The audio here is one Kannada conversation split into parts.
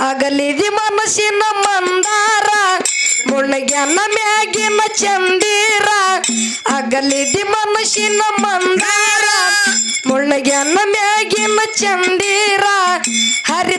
ಅಗಲಿದಿ ಮನಸ್ಸಿನ ಮಂದಾರ ಮುಳುಗ್ಯನ ಮ್ಯಾಗಿನ ಚಂದೀರ. ಅಗಲಿದಿ ಮನಸ್ಸಿನ ಮಂದಾರ ಮುಳುಗ್ಯನ ಮ್ಯಾಗಿನ ಚಂದೀರ. ಹರಿ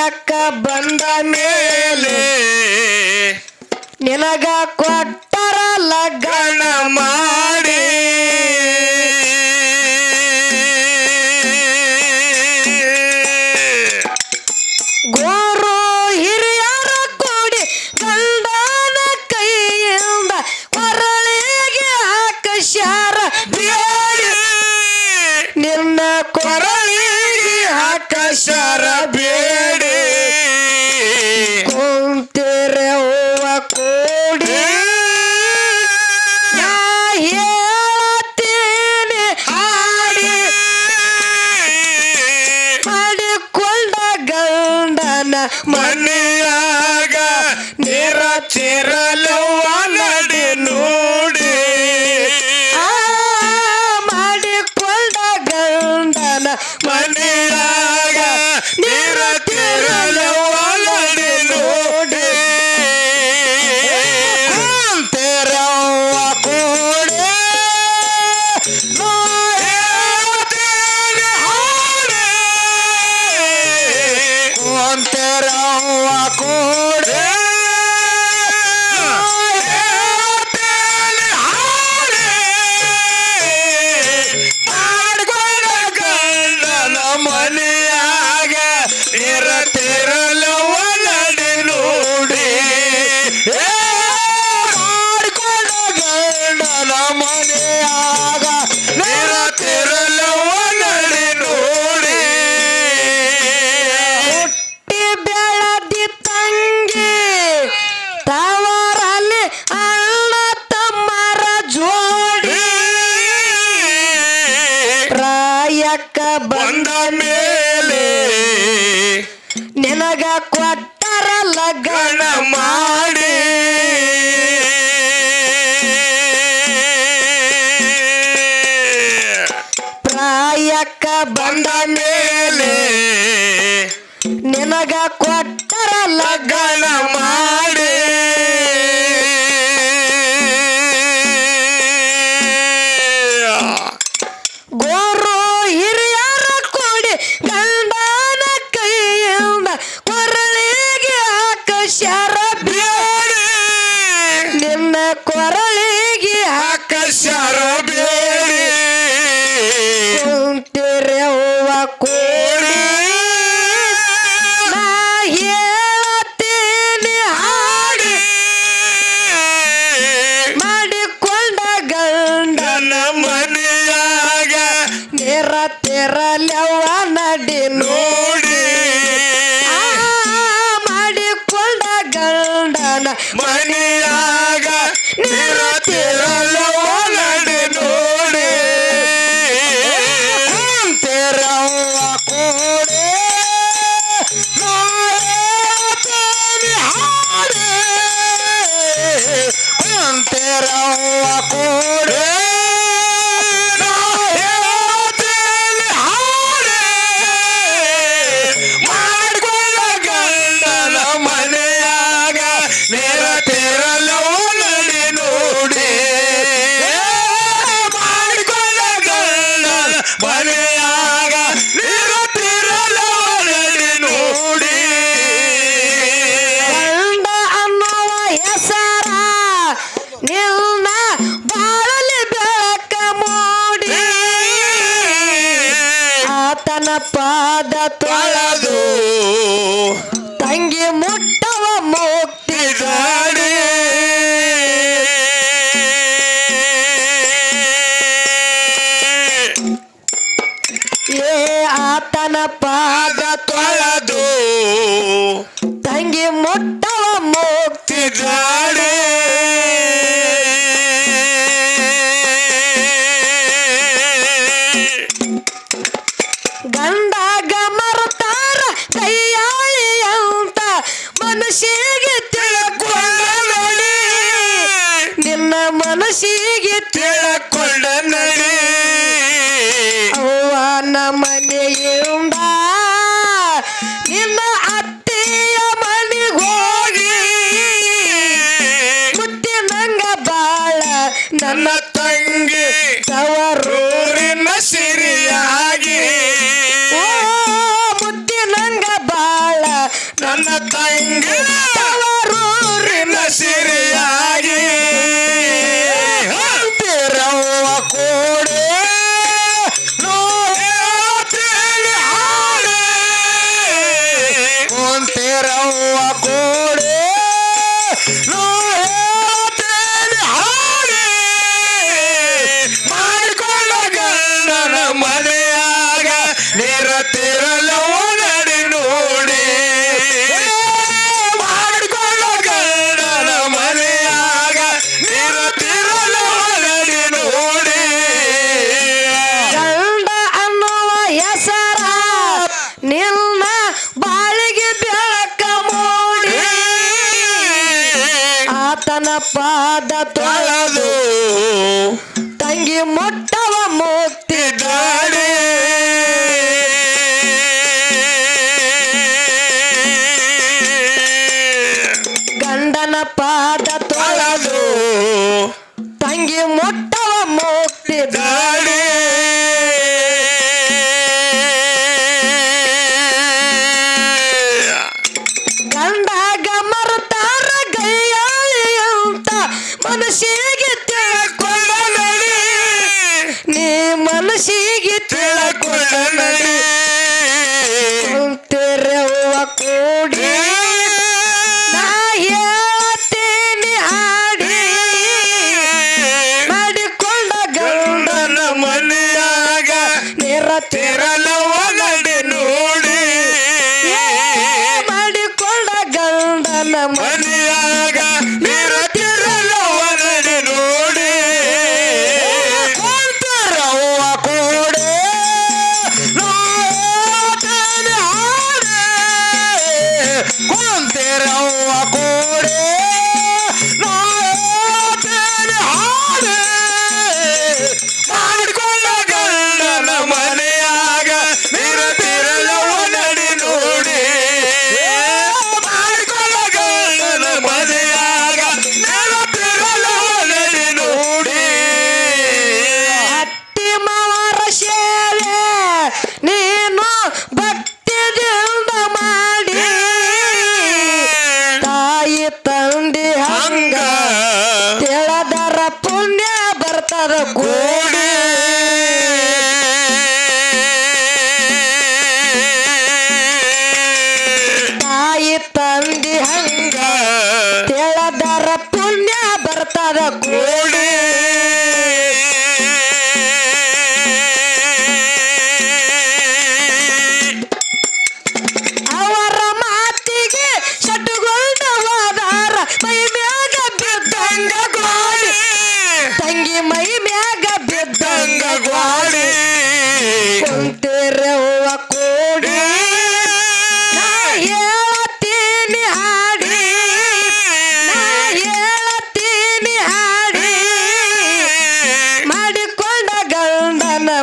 ಸಹಾಯಕ್ಕ ಬಂದ ಮೇಲೆ ನಿನಗ ಕೊಟ್ಟರ ಲಗ್ಗ one. ನಿನಗ ಕೊಟ್ಟರ ಲಗ್ನ ಮಾಡಿ. money. ಮನಸ್ಸಿಗೆ तेरा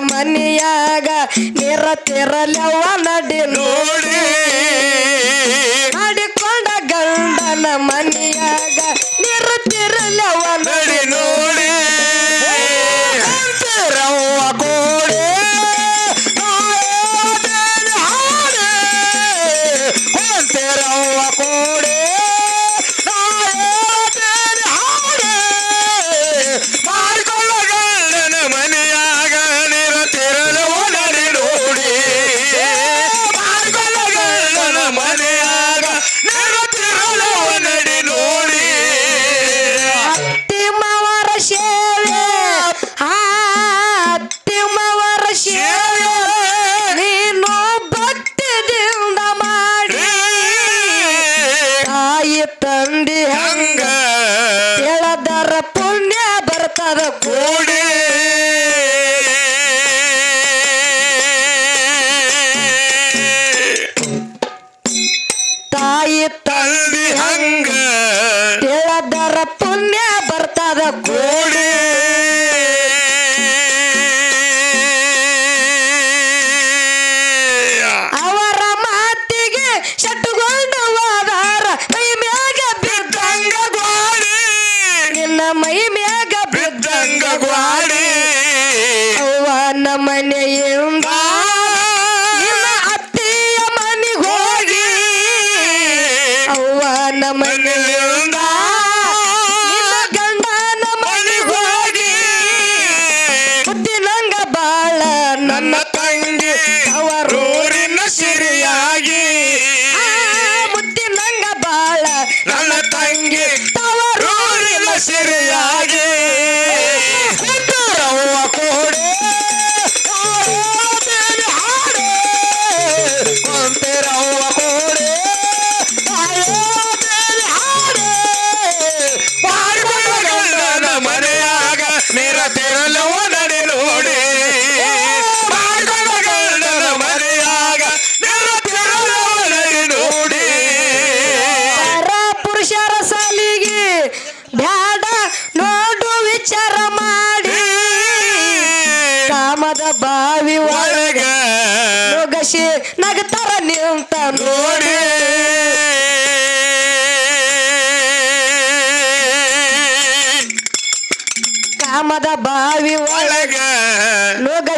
ಮನಿಯಾಗ ನಿರ ತಿರಲವ ನಡಿ ನೋಡಿ. ಮಾಡಿಕೊಂಡ ಗಂಡನ ಮನಿಯಾಗ ನಿರ ತಿರಲವ ನಡಿ ನೋಡಿ ರವ್ವ ಮನೆಯ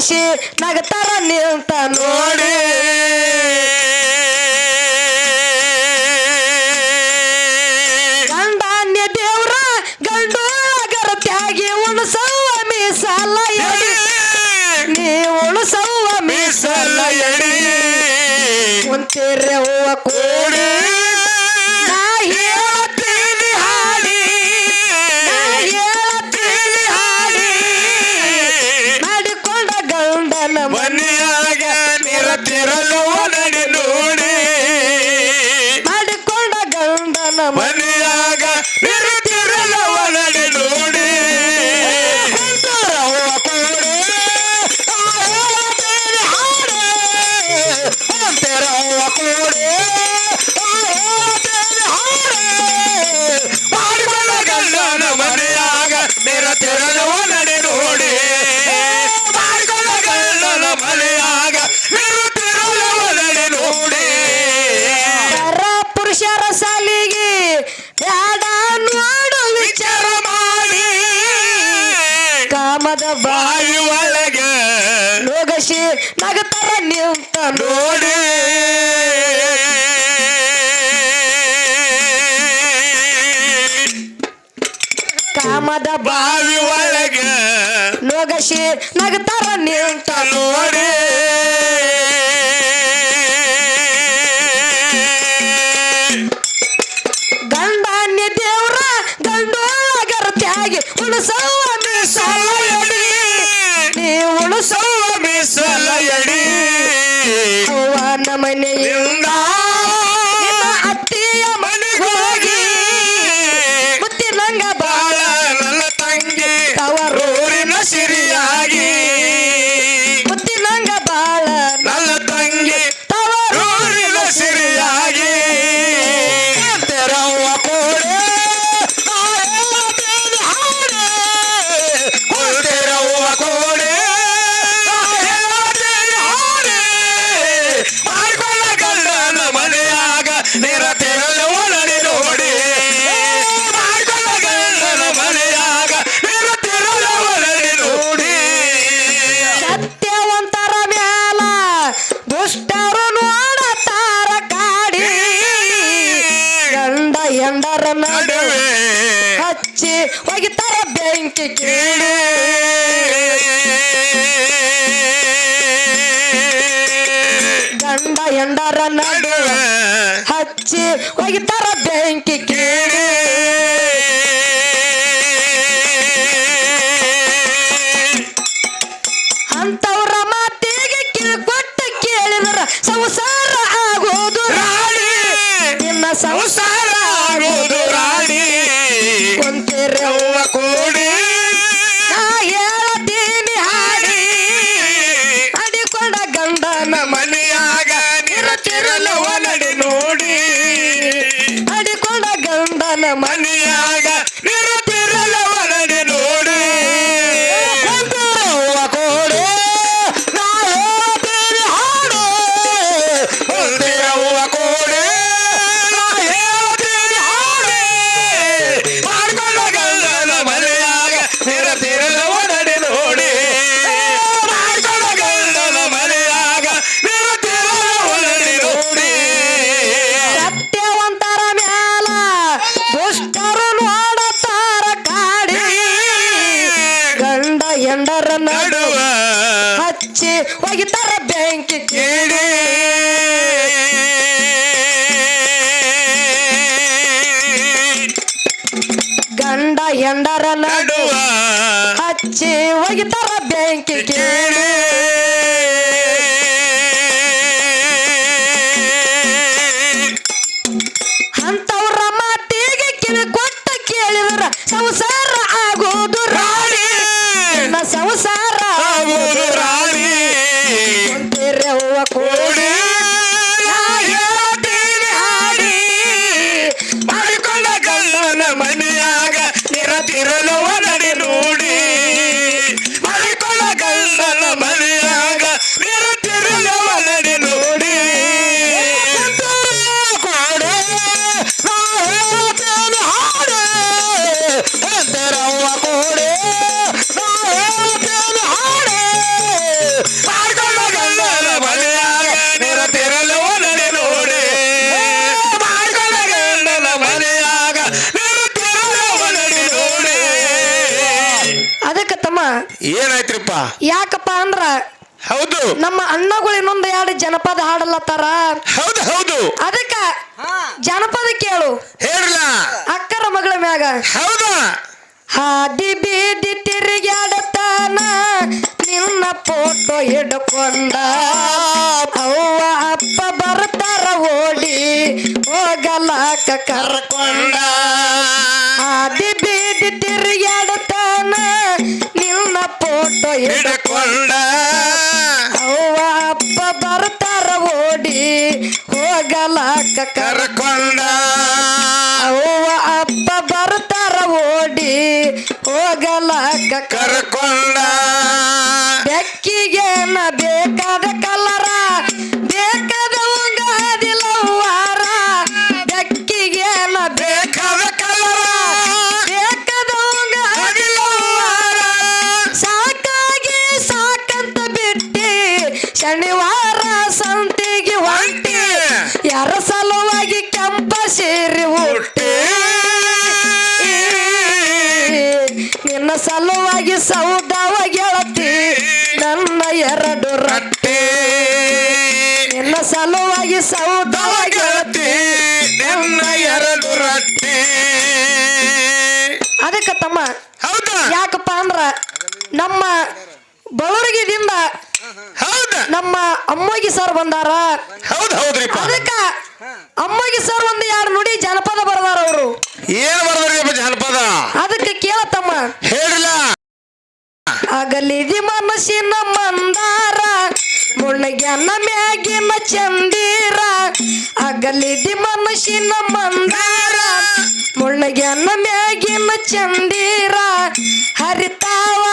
ರಾಶಿ ನಗತಾರ ನಿಂತ ನೋಡಿ. ಗಂಡಾನ್ಯ ದೇವ್ರ ಗಂಡು ಅಗರ ತ್ಯಾಗಿ ಉಣಸವ್ವ ಮೀಸಲ ಎಡಿ ನೀ ಉಣಸವ್ವ ಮೀಸಲ ಎಡಿ ಕುಂತಿರ್ಯವ್ವ ಕೂಡಿ ನಿನಗೆ ಬ್ಯಾಡ ನೋಡು ವಿಚಾರ ಮಾಡಿ. ಕಾಮದ ಬಾಯಿ ಒಳಗೆ ಲೋಗಶಿ ನಗತರ ನಿಂತ ನೋಡಿ. ಕಾಮದ ಬಾವಿ ಒಳಗೆ ಲೋಗಶಿ ನಗತರ ನಿಂತ ನೋಡಿ. ಹೋಗಿತ್ತಾರ ಬೆಂಕಿಗೆ ಗಂಡ ಎಂಡರ ನಡುವ ಹಚ್ಚಿ ಹೋಗಿತಾರ ಬೆಂಕಿ ಹಚ್ಚಿ ಒಗಿತಾರ ಬೆಂಕಿ ಕಿಡಿ ಏನಾಯ್ತ್ರಿಪ್ಪ? ಯಾಕಪ್ಪ ಅಂದ್ರ ಹೌದು. ನಮ್ಮ ಅಣ್ಣಗಳು ಇನ್ನೊಂದು ಎರಡು ಜನಪದ ಹಾಡಲತ್ತಾರ. ಹೌದು ಹೌದು. ಅದಕ್ಕ ಜನಪದ ಕೇಳು. ಹೇಳ್ರಲ್ಲ. ಅಕ್ಕರ ಮಗಳ ಮ್ಯಾಗ. ಹೌದಾ. ಹಾದಿ ಬೀದಿ ತಿರುಗಾಡತಾನ ನಿನ್ನ ಫೋಟೋ ಹಿಡ್ಕೊಂಡ. ಅವ್ವ ಅಪ್ಪ ಬರ್ತಾರ ಓಡಿ ಹೋಗಲಾಕ ಕರ್ಕೊಂಡ. ಹಾದಿ ಬೀದಿ ನಿನ್ನ ಫೋಟೋ ಹಿಡ್ಕೊಂಡ ಅವ್ವ ಅಪ್ಪ ಬರ್ತಾರ ಓಡಿ ಹೋಗಲಾಕ ಕರ್ ಕರ್ಕೊಂಡ. ಅವ್ವ ಅಪ್ಪ ಬರ್ತಾರ ಓಡಿ ಹೋಗಲಾಕ ಕರ್ಕೊಂಡ ಕರ್ಕೊಂಡ. ಬೆಕ್ಕಿಗೇನ ಬೇಕಾದ ಕಲರ ಸಲುವಾಗಿ ಸೌದವ ಗೆಳತಿ ನಿನ್ನ ಎರಡು ರಟ್ಟಿ ಅದಕ್ಕ ತಮ್ಮ ಹೌದಾ? ಯಾಕಪ್ಪ ಅಂದ್ರ ನಮ್ಮ ಬಳುರ್ಗಿದಿಂದ ಹೌದು? ನಮ್ಮ ಅಮ್ಮಗಿ ಸರ್ ಬಂದಾರ. ಹೌದ್ ಹೌದ್ರಿಪ್ಪ. ಅದಕ್ಕ ಅಮ್ಮೋಗಿ ಸರ್ ಒಂದು ಯಾರು ನುಡಿ ಜನಪದ ಬರ್ದಾರ ಅವರು. ಏನ್ ಬರ್ದ್ರಿಪ್ಪ ಜನಪದ? ಅದಕ್ಕೆ ಕೇಳ ತಮ್ಮ. ಹೇಳಿಲ್ಲ. ಅಗಲಿದಿ ಮನಸ್ಸಿನ ಮಂದಾರ ಮುಳ್ಳಗ್ಯನ ಮ್ಯಾಗಿನ ಚಂದೀರ ಅಗಲಿದಿ ಮನುಷ್ಯನ ಮಂದಾರ. ಮುಳ್ಳಗ್ಯನ ಮ್ಯಾಗಿನ ಚಂದೀರ ಹರಿತಾವ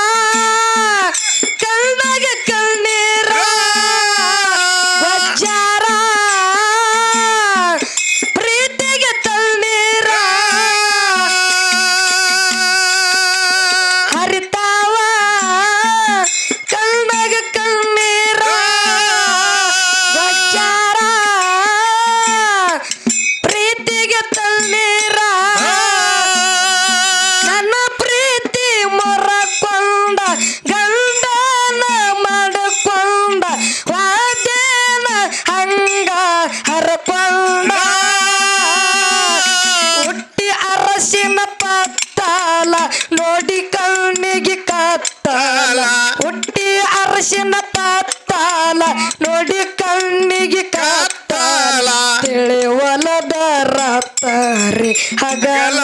ಹಗಲ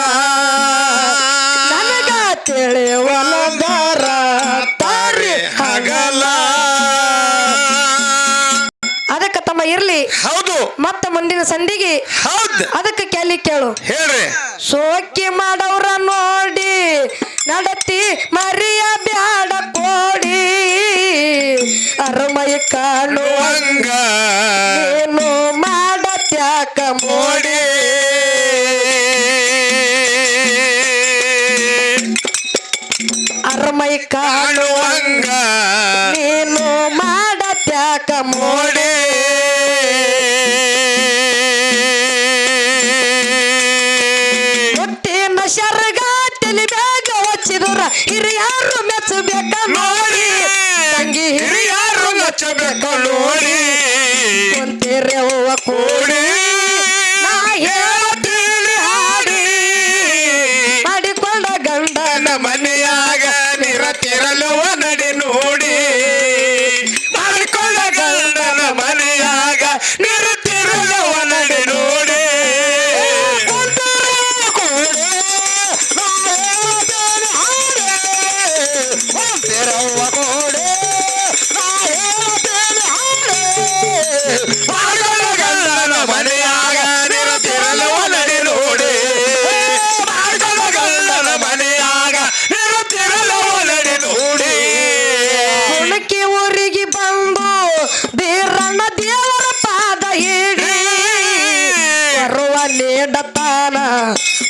ನನಗ ತಿಳಿವಲದ ತಾರಿ ಹಗಲ. ಅದಕ್ಕ ತಮ್ಮ ಇರ್ಲಿ. ಹೌದು. ಮತ್ತ ಮುಂದಿನ ಸಂಧಿಗೆ ಹೌದ್. ಅದಕ್ಕೆ ಕ್ಯಾಲಿ ಕೇಳು. ಹೇಳ್ರಿ. ಸೋಕಿ ಮಾಡವ್ರ ನೋಡಿ ನಡತಿ ಮರಿಯ ಬ್ಯಾಡ ಕೋಡಿ. ಅರಮಯ ಕಾಣುವಂಗ ಏನು ಮಾಡತ್ಯಾಕ ಮೋಡಿ. ಕಾಣುವಂಗ. ನೀನು ಮಾಡತ್ಯಾಕ ಮೋಡೆ. ಹುಟ್ಟಿನ ಶರ್ಗ ತಿಳಿಬೇಗ ಹಚ್ಚಿದ್ರ. ಹಿರಿಯಾರು ಮೆಚ್ಚಬೇಕ ನೋಡಿ. ತಂಗಿ ಹಿರಿಯಾರು ಮೆಚ್ಚಬೇಕ ನೋಡಿ. ಕುಂತಿರವ ಕೋಳಿ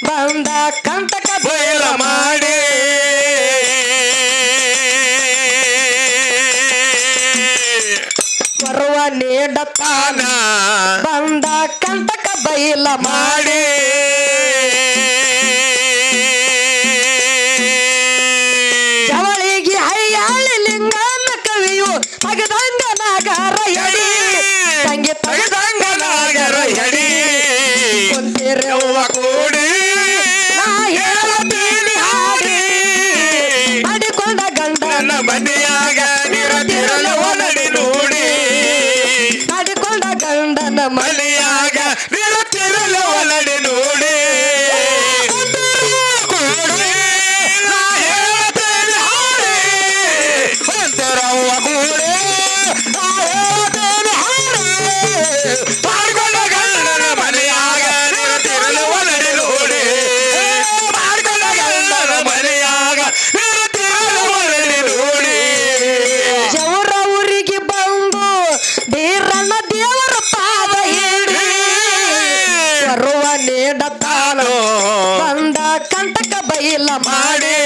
ಬಂದ ಕಂತಕ ಬಯಲ ಮಾಡಿ. ಬರುವ ನೀಡ ತಾನ ಬಂದ ಕಂತಕ ಬಯಲ ಮಾಡಿ. ಎಲ್ಲ ಮಾಡಿ.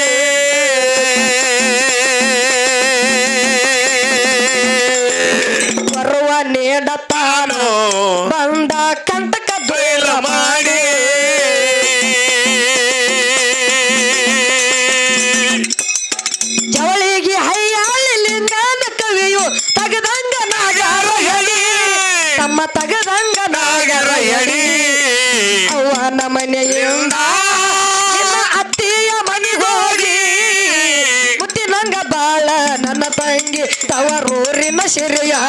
ಶಿರೆಯಾ